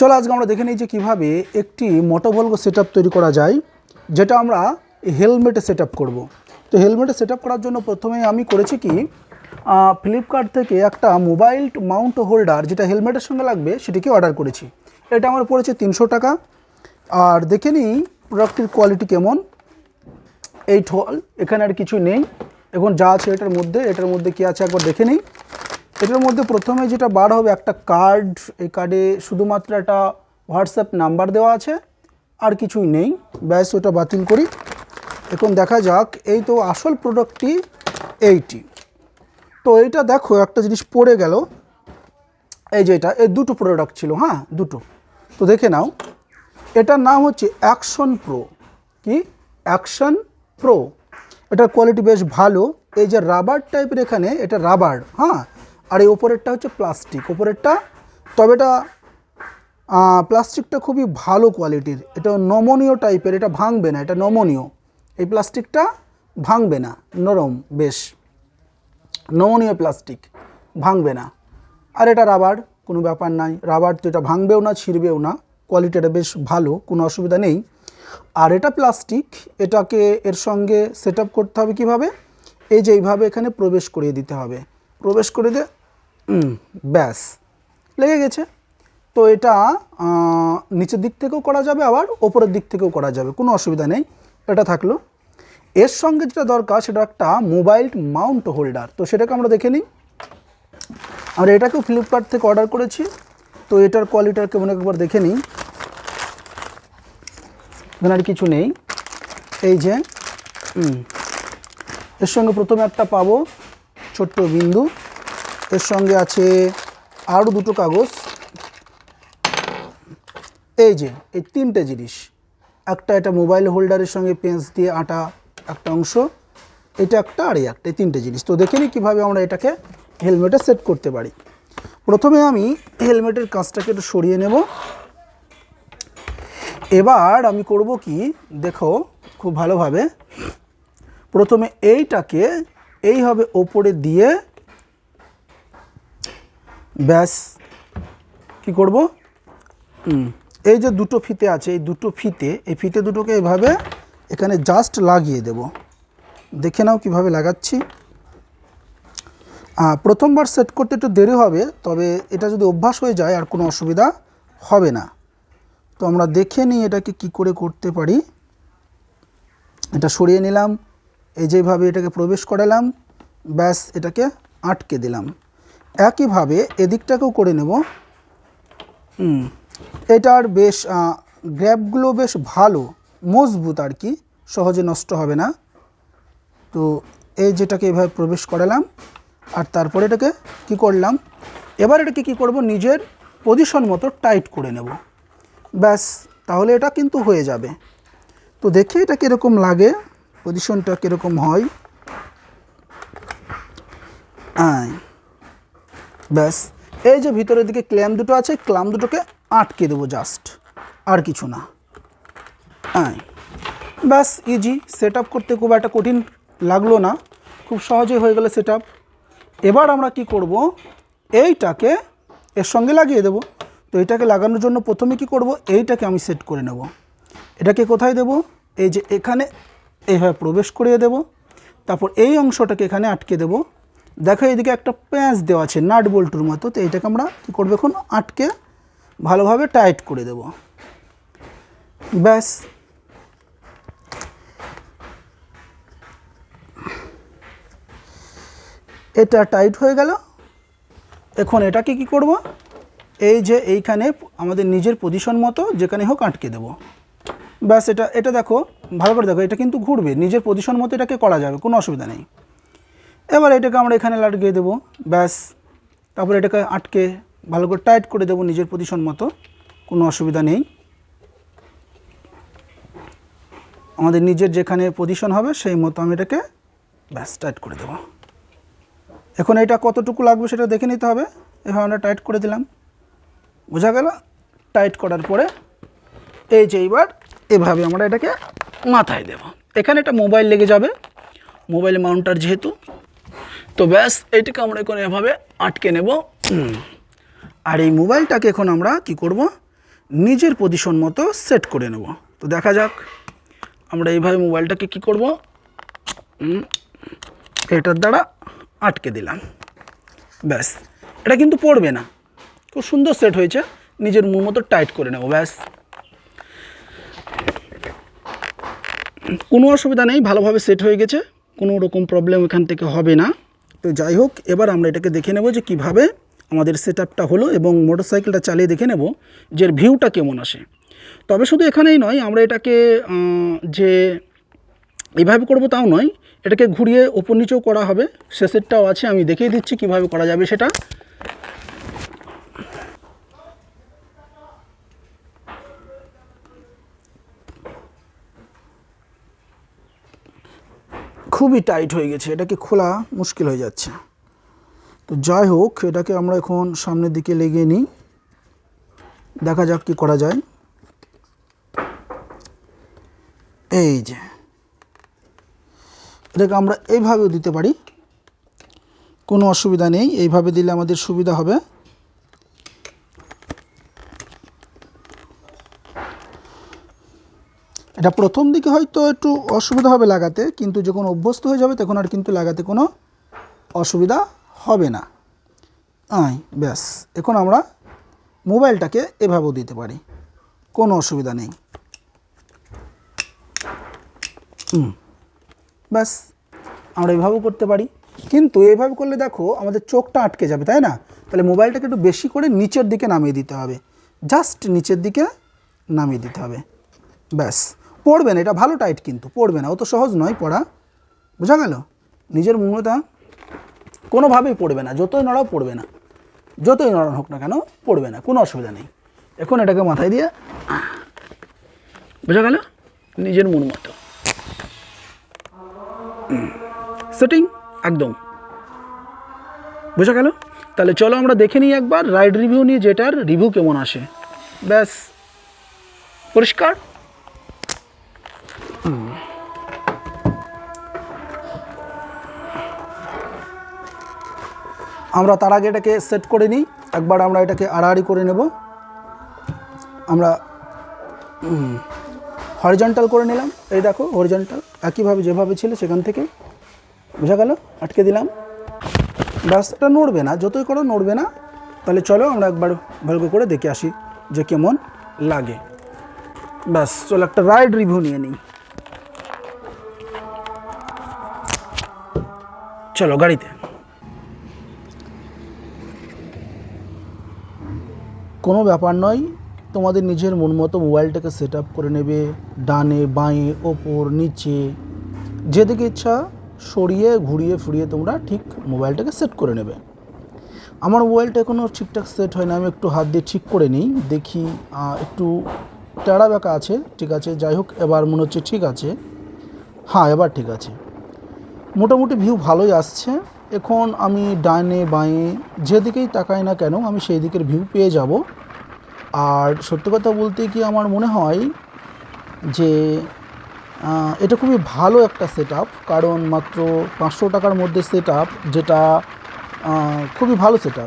চলো আজকে আমরা দেখে নিই যে কীভাবে একটি মোটোভলগো সেট তৈরি করা যায়, যেটা আমরা হেলমেটে সেট আপ করব। তো হেলমেটে সেট করার জন্য প্রথমে আমি করেছি কি ফ্লিপকার্ট থেকে একটা মোবাইল মাউন্ট হোল্ডার যেটা হেলমেটের সঙ্গে লাগবে, সেটিকে অর্ডার করেছি। এটা আমার পড়েছে তিনশো টাকা। আর দেখে নিই প্রোডাক্টের কোয়ালিটি কেমন। এই ঠোল, এখানে আর কিছু নেই। এখন যা আছে এটার মধ্যে এটার মধ্যে কি আছে একবার দেখে নিই। এটার মধ্যে প্রথমে যেটা বার হবে, একটা কার্ড এই কার্ডে শুধুমাত্র একটা হোয়াটসঅ্যাপ নাম্বার দেওয়া আছে, আর কিছুই নেই। ব্যাস, ওটা বাতিল করি। এখন দেখা যাক, এই তো আসল প্রোডাক্টটি এইটি। তো এইটা দেখো, একটা জিনিস পড়ে গেল। এই যে এটা, এই দুটো প্রোডাক্ট ছিল হ্যাঁ দুটো। তো দেখে নাও, এটার নাম হচ্ছে অ্যাকশন প্রো কি? অ্যাকশন প্রো এটার কোয়ালিটি বেশ ভালো। এই যে রাবার টাইপের এখানে, এটা রাবার হ্যাঁ আর এই ওপরেরটা হচ্ছে প্লাস্টিক ওপরেরটা, তবে এটা প্লাস্টিকটা খুবই ভালো কোয়ালিটির এটা নমনীয় টাইপের এটা ভাঙবে না, এটা নমনীয়। এই প্লাস্টিকটা ভাঙবে না, নরম, বেশ। নমনীয় প্লাস্টিক ভাঙবে না। আর এটা রাবার কোনো ব্যাপার নাই। রাবার তো এটা ভাঙবেও না, ছিঁড়বেও না। কোয়ালিটিটা বেশ ভালো, কোনো অসুবিধা নেই। আর এটা প্লাস্টিক এটাকে এর সঙ্গে সেট করতে হবে কীভাবে? এই যে এইভাবে এখানে প্রবেশ করিয়ে দিতে হবে। প্রবেশ করে দিয়ে ব্যাস, লেগে গেছে। তো এটা নিচের দিক থেকেও করা যাবে, আবার ওপরের দিক থেকেও করা যাবে, কোনো অসুবিধা নেই, এটা থাকল। এর সঙ্গে যেটা দরকার, সেটা একটা মোবাইল মাউন্ট হোল্ডার, তো সেটাকে আমরা দেখে নিই। আমরা এটাকেও ফ্লিপকার্ট থেকে অর্ডার করেছি, তো এটার কোয়ালিটার কেমন একবার দেখে নিই। এখানে কিছু নেই। এই যে এর সঙ্গে প্রথমে একটা পাবো ছোট্ট বিন্দু। এর সঙ্গে আছে আরও দুটো কাগজ। এই যে, এই তিনটে জিনিস। একটা এটা মোবাইল হোল্ডারের সঙ্গে পেন্স দিয়ে আটা একটা অংশ, এটা একটা আর এই একটা, এই তিনটে জিনিস। তো দেখে নিই কীভাবে আমরা এটাকে হেলমেটে সেট করতে পারি। প্রথমে আমি হেলমেটের কাজটাকে একটু সরিয়ে নেব। এবার আমি করব কি, দেখো খুব ভালোভাবে। প্রথমে এইটাকে এইভাবে ওপরে দিয়ে ব্যাস কি করব? এই যে দুটো ফিতে আছে এই দুটো ফিতে এই ফিতে দুটোকে এভাবে এখানে জাস্ট লাগিয়ে দেব। দেখে নাও কীভাবে লাগাচ্ছি। প্রথমবার সেট করতে একটু দেরি হবে তবে এটা যদি অভ্যাস হয়ে যায় আর কোনো অসুবিধা হবে না। তো আমরা দেখে নিই এটাকে কি করে করতে পারি। এটা সরিয়ে নিলাম এই যেভাবে এটাকে প্রবেশ করালাম ব্যাস এটাকে আটকে দিলাম। একইভাবে এদিকটাকেও করে নেব। এটার বেশ আহ, গ্র্যাপগুলো বেশ ভালো মজবুত আর কি সহজে নষ্ট হবে না। তো এই যেটাকে এভাবে প্রবেশ করালাম আর তারপরে এটাকে কি করলাম এবার এটাকে কি করব নিজের পজিশন মতো টাইট করে নেব। ব্যাস তাহলে এটা কিন্তু হয়ে যাবে। তো দেখি এটা কীরকম লাগে পজিশনটা কীরকম হয়। আয়। ব্যাস। এই যে ভিতরের দিকে ক্ল্যাম দুটো আছে, ক্লাম দুটোকে আটকে দেবো জাস্ট আর কিছু না। হ্যাঁ ব্যাস ইজি সেট করতে খুব একটা কঠিন লাগল না। খুব সহজেই হয়ে গেলে সেট এবার আমরা কি করব? এইটাকে এর সঙ্গে লাগিয়ে দেব। তো এইটাকে লাগানোর জন্য প্রথমে কি করব? এইটাকে আমি সেট করে নেব। এটাকে কোথায় দেব? এই যে এখানে এইভাবে প্রবেশ করিয়ে দেব। তারপর এই অংশটাকে এখানে আটকে দেব। দেখো এদিকে একটা প্যাঁচ দেওয়া আছে নাট বল্টুর মতো, তো এটাকে আমরা কী করব এখন? আটকে ভালোভাবে টাইট করে দেব। ব্যাস। এটা টাইট হয়ে গেল। এখন এটাকে কি করব? এই যে এইখানে আমাদের নিজের পজিশন মতো যেখানে হোক আটকে দেব। ব্যাস, এটা এটা দেখো, ভালো করে দেখো, এটা কিন্তু ঘুরবে। নিজের পজিশন মতো এটাকে করা যাবে, কোনো অসুবিধা নেই। এবার এটাকে আমরা এখানে লাগিয়ে দেবো, ব্যাস। তারপর এটাকে আটকে ভালো করে টাইট করে দেবো নিজের পজিশন মতো, কোনো অসুবিধা নেই। আমাদের নিজের যেখানে পজিশন হবে সেই মতো আমি এটাকে, ব্যাস, টাইট করে দেবো। এখন এটা কতটুকু লাগবে সেটা দেখে নিতে হবে। এভাবে আমরা টাইট করে দিলাম। বোঝা গেল? টাইট করার পরে এই যে এইবার এভাবে আমরা এটাকে মাথায় দেব। এখানে একটা মোবাইল লেগে যাবে। মোবাইল মাউন্টার যেহেতু তো ব্যাস, এইটাকে আমরা এখন এভাবে আটকে নেব। আর এই মোবাইলটাকে এখন আমরা কি করব? নিজের পজিশন মতো সেট করে নেব। তো দেখা যাক, আমরা এইভাবে মোবাইলটাকে কি করব? এটার দ্বারা আটকে দিলাম। ব্যাস, এটা কিন্তু পড়বে না। খুব সুন্দর সেট হয়েছে। নিজের মুখ মতো টাইট করে নেব, ব্যাস। কোনো অসুবিধা নেই, ভালোভাবে সেট হয়ে গেছে। কোনো রকম প্রবলেম এখান থেকে হবে না। তো যাই হোক, এবার আমরা এটাকে দেখে নেব যে কীভাবে আমাদের সেট আপটা হলো এবং মোটরসাইকেলটা চালিয়ে দেখে নেব যে ভিউটা কেমন আসে। তবে শুধু এখানেই নয়, আমরা এটাকে যে এইভাবে করব তাও নয়, এটাকে ঘুরিয়ে ওপর নিচেও করা হবে। সেটটাও আছে, আমি দেখিয়ে দিচ্ছি কীভাবে করা যাবে সেটা। খুবই টাইট হয়ে গেছে এটাকে খোলা মুশকিল হয়ে যাচ্ছে। তো যাই হোক, এটাকে আমরা এখন সামনের দিকে লেগে নিই। দেখা যাক কি করা যায়। এই যে, এটাকে আমরা এইভাবেও দিতে পারি। কোনো অসুবিধা নেই, এইভাবে দিলে আমাদের সুবিধা হবে। এটা প্রথম দিকে হয়তো একটু অসুবিধা হবে লাগাতে, কিন্তু যখন অভ্যস্ত হয়ে যাবে তখন আর কিন্তু লাগাতে কোনো অসুবিধা হবে না। আই, ব্যাস। এখন আমরা মোবাইলটাকে এভাবেও দিতে পারি। কোনো অসুবিধা নেই। হুম ব্যাস। আমরা এভাবেও করতে পারি। কিন্তু এভাবে করলে দেখো, আমাদের চোখটা আটকে যাবে, তাই না? তাহলে মোবাইলটাকে একটু বেশি করে নিচের দিকে নামিয়ে দিতে হবে। জাস্ট নিচের দিকে নামিয়ে দিতে হবে। ব্যাস। পড়বে না, এটা ভালো টাইট কিন্তু, পড়বে না, অত সহজ নয় পড়া। বোঝা গেল? নিজের মূলতা কোনোভাবেই পড়বে না, যতই নড়াও পড়বে না। যতই নরম হোক না কেন, পড়বে না, কোনো অসুবিধা নেই। এখন এটাকে মাথায় দিয়ে, বোঝা গেল? নিজের মন মতো। সেটিং একদম। বোঝা গেল? তাহলে চলো আমরা দেখে নিই একবার রাইড রিভিউ নিয়ে যেটার রিভিউ কেমন আসে। ব্যাস, পরিষ্কার? আমরা তার আগে এটাকে সেট করে নিই। একবার আমরা এটাকে আড়াআড়ি করে নেব। আমরা হরিজন্টাল করে নিলাম। এই দেখো হরিজন্টাল একইভাবে যেভাবে ছিল সেখান থেকে বোঝা গেল? আটকে দিলাম। ব্যাস, এটা নড়বে না। যতই করো নড়বে না। তাহলে চলো আমরা একবার ভালো করে দেখে আসি যে কেমন লাগে। ব্যাস, চলো একটা রাইড রিভিউ নিয়ে নিই। চলো, গাড়িতে। কোনো ব্যাপার নয়, তোমাদের নিজের মন মতো মোবাইলটাকে সেট আপ করে নেবে, ডানে, বাঁয়ে, ওপর, নিচে, যেদিকে ইচ্ছা সরিয়ে, ঘুরিয়ে ফুরিয়ে তোমরা ঠিক মোবাইলটাকে সেট করে নেবে। আমার মোবাইলটা এখনও ঠিকঠাক সেট হয় না আমি একটু হাত দিয়ে ঠিক করে নিই, দেখি একটু টেড়া বেঁকা আছে, ঠিক আছে, যাই হোক, এবার মনে হচ্ছে ঠিক আছে। হ্যাঁ এবার ঠিক আছে। মোটামুটি ভিউ ভালোই আসছে। এখন আমি ডানে বাঁয়ে যেদিকেই তাকাই না কেন, আমি সেই দিকের ভিউ পেয়ে যাব। আর সত্যি কথা বলতে কি আমার মনে হয় যে এটা খুবই ভালো একটা সেট কারণ মাত্র পাঁচশো টাকার মধ্যে সেট যেটা খুবই ভালো সেট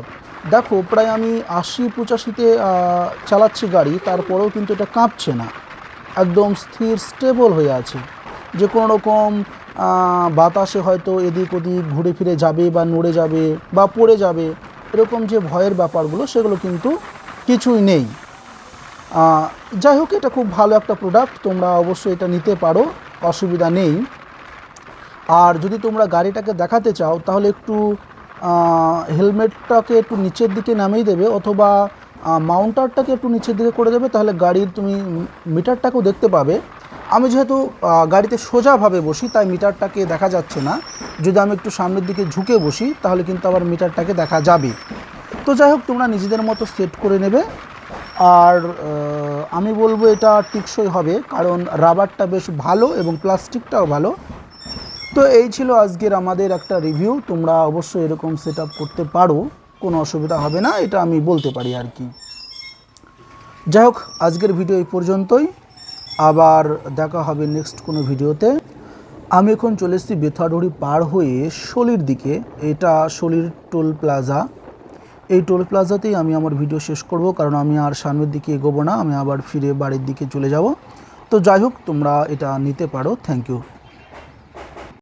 দেখো, প্রায় আমি আশি পঁচাশিতে চালাচ্ছি গাড়ি, তারপরেও কিন্তু এটা কাঁপছে না। একদম স্থির স্টেবল হয়ে আছে। যে কোনো রকম বাতাসে হয়তো এদিক ওদিক ঘুরে ফিরে যাবে বা নড়ে যাবে বা পড়ে যাবে, এরকম যে ভয়ের ব্যাপারগুলো, সেগুলো কিন্তু কিছুই নেই। যাই হোক, এটা খুব ভালো একটা প্রোডাক্ট তোমরা অবশ্যই এটা নিতে পারো, অসুবিধা নেই। আর যদি তোমরা গাড়িটাকে দেখাতে চাও, তাহলে একটু হেলমেটটাকে একটু নিচের দিকে নামিয়ে দেবে, অথবা মাউন্টারটাকে একটু নিচের দিকে করে দেবে, তাহলে গাড়ির তুমি মিটারটাকেও দেখতে পাবে। আমি যেহেতু গাড়িতে সোজাভাবে বসি, তাই মিটারটাকে দেখা যাচ্ছে না। যদি আমি একটু সামনের দিকে ঝুঁকে বসি, তাহলে কিন্তু আবার মিটারটাকে দেখা যাবে। তো যাই হোক, তোমরা নিজেদের মতো সেট করে নেবে। আর আমি বলব এটা টিকসই হবে, কারণ রাবারটা বেশ ভালো এবং প্লাস্টিকটাও ভালো। তো এই ছিল আজকের আমাদের একটা রিভিউ। তোমরা অবশ্যই এরকম সেট করতে পারো, কোনো অসুবিধা হবে না, এটা আমি বলতে পারি আর কি। যাই হোক, আজকের ভিডিও এই পর্যন্তই। আবার দেখা হবে নেক্সট কোনো ভিডিওতে। আমি এখন চলে এসেছি বেথাডুড়ি পার হয়ে শলির দিকে। এটা শলির টোল প্লাজা। এই টোল প্লাজাতেই আমি আমার ভিডিও শেষ করব, কারণ আমি আর সামনের দিকে এগোবো না, আমি আবার ফিরে বাড়ির দিকে চলে যাব। তো যাই হোক, তোমরা এটা নিতে পারো। Thank you